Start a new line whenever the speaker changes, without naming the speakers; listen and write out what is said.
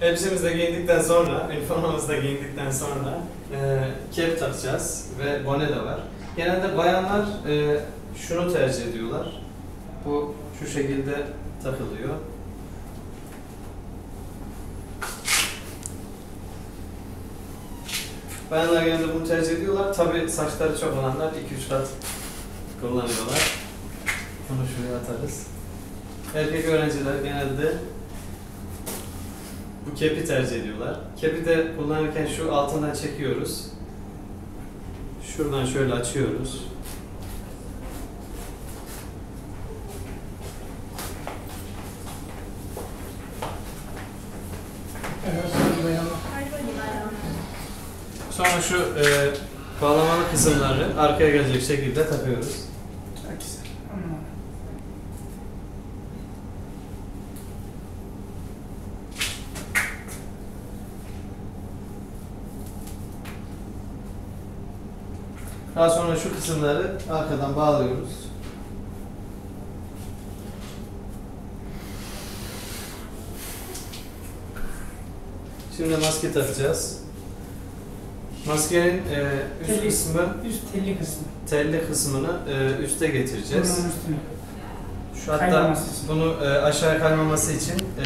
Elbisemizi de giyindikten sonra, üniformamızı da giyindikten sonra e, kep takacağız ve bone de var. Genelde bayanlar e, şunu tercih ediyorlar. Bu şu şekilde takılıyor. Bayanlar genelde bunu tercih ediyorlar. Tabi saçları çok olanlar 2-3 kat kullanıyorlar. Bunu şuraya atarız. Erkek öğrenciler genelde bu kepi tercih ediyorlar. Kepi de kullanırken şu altından çekiyoruz. Şuradan şöyle açıyoruz.
Sonra
şu e, bağlamalı kısımları arkaya gelecek şekilde takıyoruz.
Çok güzel.
Daha sonra şu kısımları arkadan bağlıyoruz. Şimdi maske takacağız. Maskenin e, üst
Telli.
kısmı,
üst telli kısmı.
telli kısmını e, üste getireceğiz. Şu hatta bunu e, aşağı kaymaması için e,